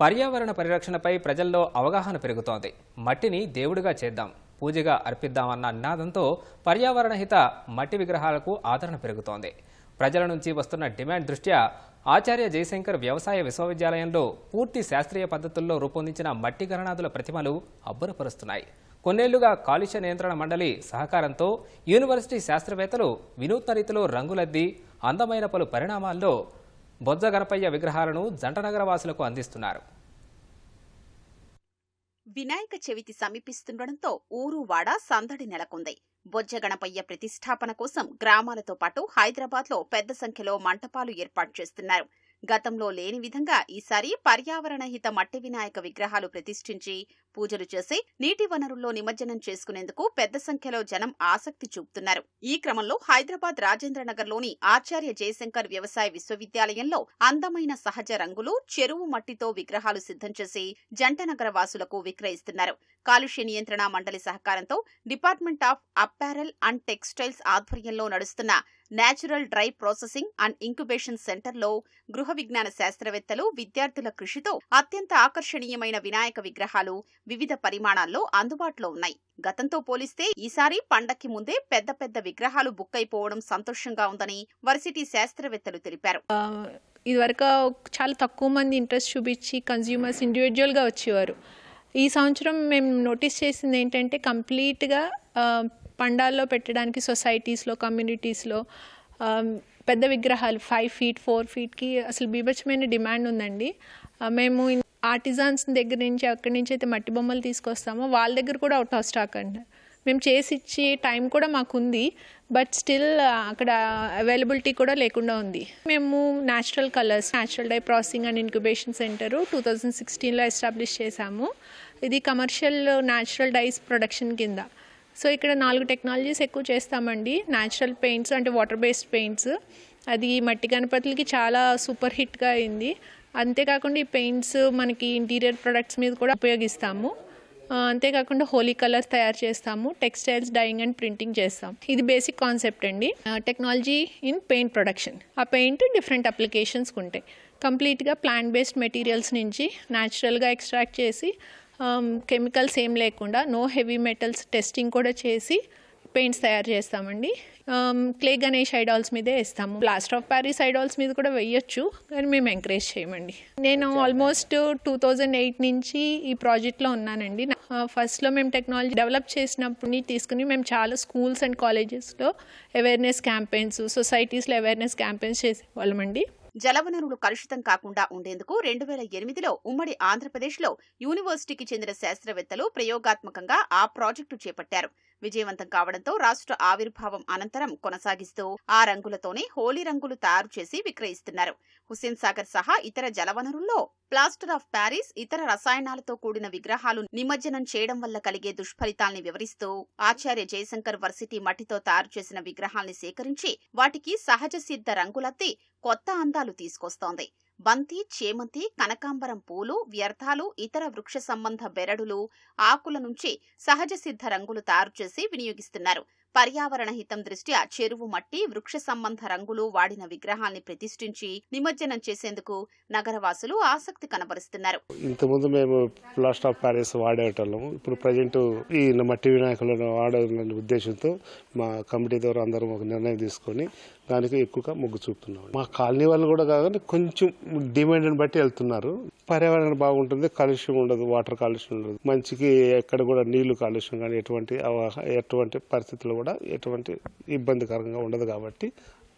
పర్యావరణ పరిరక్షణపై ప్రజల్లో అవగాహన పెరుగుతోంది. మట్టిని దేవుడిగా చేద్దాం పూజగా అర్పిద్దామన్న నినాదంతో పర్యావరణ హిత మట్టి విగ్రహాలకు ఆదరణ పెరుగుతోంది. ప్రజల నుంచి వస్తున్న డిమాండ్ దృష్ట్యా ఆచార్య జయశంకర్ వ్యవసాయ విశ్వవిద్యాలయంలో పూర్తి శాస్త్రీయ పద్ధతుల్లో రూపొందించిన మట్టి గణనాదుల ప్రతిమలు అబ్బురపరుస్తున్నాయి. కొన్నేళ్ళుగా కాలుష్య నియంత్రణ మండలి సహకారంతో యూనివర్సిటీ శాస్త్రవేత్తలు వినూత్న రీతిలో రంగులద్ది అందమైన పలు పరిణామాల్లో బొజ్జ గణపయ్య విగ్రహాలను జంటనగర వాసులకు అందిస్తున్నారు. వినాయక చవితి సమీపిస్తుండటంతో ఊరు వాడ సందడి నెలకొంది. బొజ్జ గణపయ్య ప్రతిష్టాపన కోసం గ్రామాలతో పాటు హైదరాబాద్లో పెద్ద సంఖ్యలో మంటపాలు ఏర్పాటు చేస్తున్నారు. గతంలో లేని విధంగా ఈసారి పర్యావరణ హిత మట్టి వినాయక విగ్రహాలు ప్రతిష్ఠించి పూజలు చేసి నీటి వనరుల్లో నిమజ్జనం చేసుకునేందుకు పెద్ద సంఖ్యలో జనం ఆసక్తి చూపుతున్నారు. ఈ క్రమంలో హైదరాబాద్ రాజేంద్రనగర్లోని ఆచార్య జయశంకర్ వ్యవసాయ విశ్వవిద్యాలయంలో అందమైన సహజ రంగులు చెరువు మట్టితో విగ్రహాలు సిద్ధం చేసి జంటనగర వాసులకు విక్రయిస్తున్నారు. కాలుష్య నియంత్రణ మండలి సహకారంతో department of apparel and textiles ఆధ్వర్యంలో నడుస్తున్న natural dry processing and incubation సెంటర్లో గృహ విజ్ఞాన శాస్త్రవేత్తలు విద్యార్థుల కృషితో అత్యంత ఆకర్షణీయమైన వినాయక విగ్రహాలు వివిధ పరిమాణాల్లో అందుబాటులో ఉన్నాయి. గతంతో పోలిస్తే ఈసారి పండక్కి ముందే పెద్ద పెద్ద విగ్రహాలు బుక్ అయిపోవడం సంతోషంగా ఉందని వర్సిటీ శాస్త్రవేత్తలు తెలిపారు. ఇదివరకు చాలా తక్కువ మంది ఇంట్రెస్ట్ చూపించి కన్జ్యూమర్స్ ఇండివిజువల్గా వచ్చేవారు. ఈ సంవత్సరం మేము నోటీస్ చేసింది ఏంటంటే కంప్లీట్గా పండాల్లో పెట్టడానికి సొసైటీస్లో కమ్యూనిటీస్లో పెద్ద విగ్రహాలు ఫైవ్ ఫీట్ ఫోర్ ఫీట్కి అసలు బీభత్సమైన డిమాండ్ ఉందండి. మేము ఆర్టిజాన్స్ దగ్గర నుంచి అక్కడి నుంచి అయితే మట్టి బొమ్మలు తీసుకొస్తామో వాళ్ళ దగ్గర కూడా అవుట్ ఆఫ్ స్టాక్ అండి మేము చేసి ఇచ్చే టైం కూడా మాకుంది బట్ స్టిల్ అక్కడ అవైలబిలిటీ కూడా లేకుండా ఉంది. మేము natural colours natural dye processing and incubation centre two thousand సిక్స్టీన్లో ఎస్టాబ్లిష్ చేశాము. ఇది కమర్షియల్ న్యాచురల్ డైస్ ప్రొడక్షన్ కింద. సో ఇక్కడ నాలుగు టెక్నాలజీస్ ఎక్కువ చేస్తామండి. న్యాచురల్ పెయింట్స్ అంటే వాటర్ బేస్డ్ పెయింట్స్. అది మట్టి గణపతులకి చాలా సూపర్ హిట్గా అయింది. అంతేకాకుండా ఈ పెయింట్స్ మనకి ఇంటీరియర్ ప్రొడక్ట్స్ మీద కూడా ఉపయోగిస్తాము. అంతేకాకుండా హోలీ కలర్స్ తయారు చేస్తాము. టెక్స్టైల్స్ డైయింగ్ అండ్ ప్రింటింగ్ చేస్తాం ఇది బేసిక్ కాన్సెప్ట్ అండి. Technology in paint production. ఆ పెయింట్ డిఫరెంట్ అప్లికేషన్స్కి ఉంటాయి. కంప్లీట్గా ప్లాంట్ బేస్డ్ మెటీరియల్స్ నుంచి న్యాచురల్గా ఎక్స్ట్రాక్ట్ చేసి కెమికల్స్ ఏం లేకుండా నో హెవీ మెటల్స్ టెస్టింగ్ కూడా చేసి పెయింట్స్ తయారు చేస్తామండి. క్లే గణేష్ ఐడాల్స్ మీదే వేస్తాము. ప్లాస్టర్ ఆఫ్ ప్యారిస్ ఐడాల్స్ మీద కూడా వేయొచ్చు కానీ మేము ఎంకరేజ్ చేయమండి. నేను ఆల్మోస్ట్ టూ థౌజండ్ ఎయిట్ నుంచి ఈ ప్రాజెక్ట్లో ఉన్నానండి. ఫస్ట్లో మేము టెక్నాలజీ డెవలప్ చేసినప్పుడు తీసుకుని మేము చాలా స్కూల్స్ అండ్ కాలేజెస్లో అవేర్నెస్ క్యాంపెయిన్స్ సొసైటీస్లో అవేర్నెస్ క్యాంపెయిన్స్ చేసేవాళ్ళమండి. జలవనరులు కలుషితం కాకుండా ఉండేందుకు రెండు వేల ఎనిమిదిలో ఉమ్మడి ఆంధ్రప్రదేశ్లో యూనివర్సిటీకి చెందిన శాస్త్రవేత్తలు ప్రయోగాత్మకంగా ఆ ప్రాజెక్టు చేపట్టారు. విజయవంతం కావడంతో రాష్ట్ర ఆవిర్భావం అనంతరం కొనసాగిస్తూ ఆ రంగులతోనే హోలీ రంగులు తయారు చేసి విక్రయిస్తున్నారు. హుస్సేన్ సాగర్ సహా ఇతర జలవనరుల్లో ప్లాస్టర్ ఆఫ్ ప్యారిస్ ఇతర రసాయనాలతో కూడిన విగ్రహాలు నిమజ్జనం చేయడం వల్ల కలిగే దుష్ఫలితాల్ని వివరిస్తూ ఆచార్య జయశంకర్ వర్సిటీ మట్టితో తయారు చేసిన విగ్రహాల్ని సేకరించి వాటికి సహజ సిద్ధ రంగులత్తి కొత్త అందాలు తీసుకొస్తోంది. బంతి చేమంతి కనకాంబరం పూలు వ్యర్థాలు ఇతర వృక్ష సంబంధ బెరడులు ఆకుల నుంచి సహజ సిద్ధ రంగులు తయారు చేసి వినియోగిస్తున్నారు. పర్యావరణ హితం దృష్ట్యా చెరువు మట్టి వృక్ష సంబంధ రంగులు వాడిన విగ్రహాన్ని ప్రతిష్ఠించి నిమజ్జనం చేసేందుకు నగరవాసులు ఆసక్తి కనబరుస్తున్నారు. ఇంతకుముందు మేము ప్లాస్టర్ ఆఫ్ ప్యారిస్ వాడేటోళ్ళము. ఇప్పుడు ప్రజెంట్ ఈ మట్టి వినాయకులను వాడాలనే ఉద్దేశంతో మా కమిటీ ద్వారా అందరం ఒక నిర్ణయం తీసుకొని దానికి ఎక్కువగా మొగ్గు చూపుతున్నాం. మా కాలనీ వాళ్ళు కూడా కాకుండా కొంచెం డిమాండ్ని బట్టి వెళ్తున్నారు. పర్యావరణం బాగుంటుంది కాలుష్యం ఉండదు వాటర్ కాలుష్యం ఉండదు. మంచికి ఎక్కడ కూడా నీళ్ళు కాలుష్యం కానీ ఎటువంటి ఎటువంటి పరిస్థితులు కూడా ఎటువంటి ఇబ్బందికరంగా ఉండదు కాబట్టి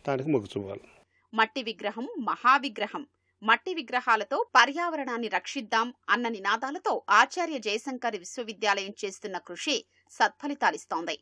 దానికి మొగ్గు చూపాలి. మట్టి విగ్రహం మహావిగ్రహం. మట్టి విగ్రహాలతో పర్యావరణాన్ని రక్షిద్దాం అన్న నినాదాలతో ఆచార్య జయశంకర్ విశ్వవిద్యాలయం చేస్తున్న కృషి సత్ఫలితాలిస్తోంది.